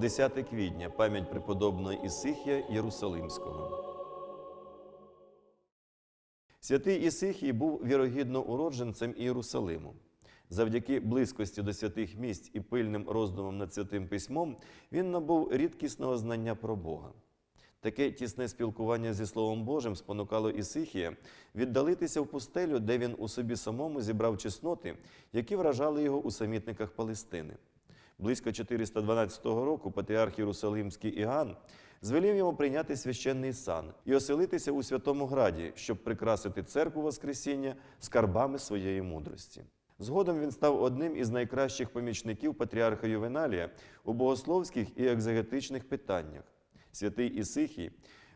10 квітня пам'ять преподобного Ісихія Єрусалимського. Святий Ісихій був вірогідно уродженцем Ієрусалиму. Завдяки близькості до святих місць і пильним роздумам над святим письмом він набув рідкісного знання про Бога. Таке тісне спілкування зі Словом Божим спонукало Ісихія віддалитися в пустелю, де він у собі самому зібрав чесноти, які вражали його у самітниках Палестини. Близько 412 року патріарх Єрусалимський Іоанн звелів йому прийняти священний сан і оселитися у святому граді, щоб прикрасити церкву Воскресіння скарбами своєї мудрості. Згодом він став одним із найкращих помічників патріарха Ювеналія у богословських і екзегетичних питаннях. Святий Ісихій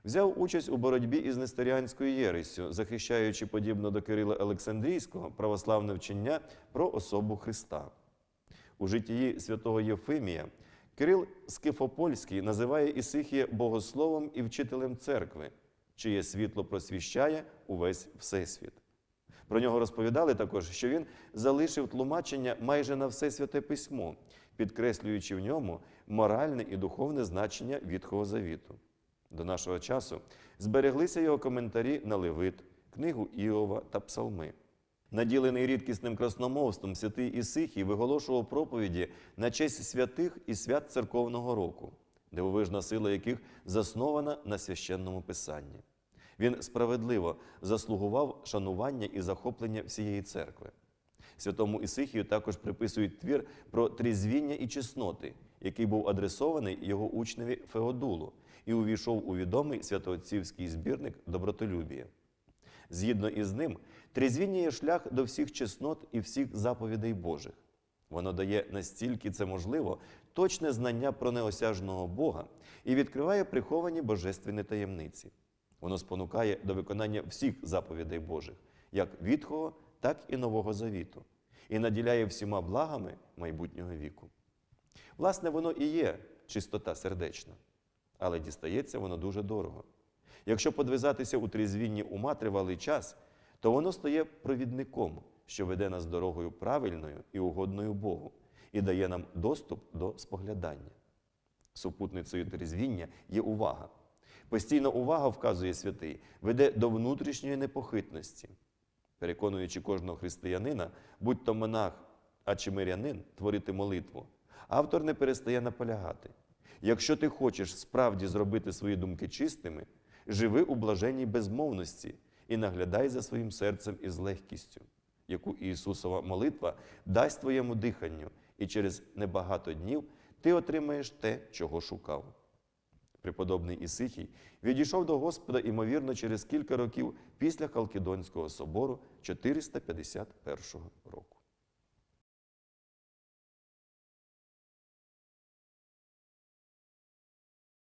взяв участь у боротьбі із Несторіанською єресю, захищаючи подібно до Кирила Олександрійського православне вчення про особу Христа. У житті святого Євфимія Кирил Скифопольський називає Ісихія богословом і вчителем церкви, чиє світло просвіщає увесь всесвіт. Про нього розповідали також, що він залишив тлумачення майже на все святе письмо, підкреслюючи в ньому моральне і духовне значення Вітхого Завіту. До нашого часу збереглися його коментарі на Левит, книгу Іова та Псалми. Наділений рідкісним красномовством святий Ісихій виголошував проповіді на честь святих і свят церковного року, дивовижна сила яких заснована на священному писанні. Він справедливо заслугував шанування і захоплення всієї церкви. Святому Ісихію також приписують твір про трізвіння і чесноти, який був адресований його учневі Феодулу і увійшов у відомий святоотцівський збірник Добротолюбія. Згідно із ним, трізвіння є шлях до всіх чеснот і всіх заповідей Божих. Воно дає настільки це можливо точне знання про неосяжного Бога і відкриває приховані божественні таємниці. Воно спонукає до виконання всіх заповідей Божих, як Вітхого, так і Нового Завіту, і наділяє всіма благами майбутнього віку. Власне, воно і є чистота сердечна, але дістається воно дуже дорого. Якщо подвизатися у трізвінні ума тривалий час, то воно стає провідником, що веде нас дорогою правильною і угодною Богу, і дає нам доступ до споглядання. Супутницею трізвіння є увага. Постійна увага, вказує святий, веде до внутрішньої непохитності, переконуючи кожного християнина, будь то монах, а чи мирянин, творити молитву. Автор не перестає наполягати. Якщо ти хочеш справді зробити свої думки чистими, живи у блаженній безмовності і наглядай за своїм серцем із легкістю, яку Ісусова молитва дасть твоєму диханню, і через небагато днів ти отримаєш те, чого шукав. Преподобний Ісихій відійшов до Господа, ймовірно, через кілька років після Халкідонського собору 451 року.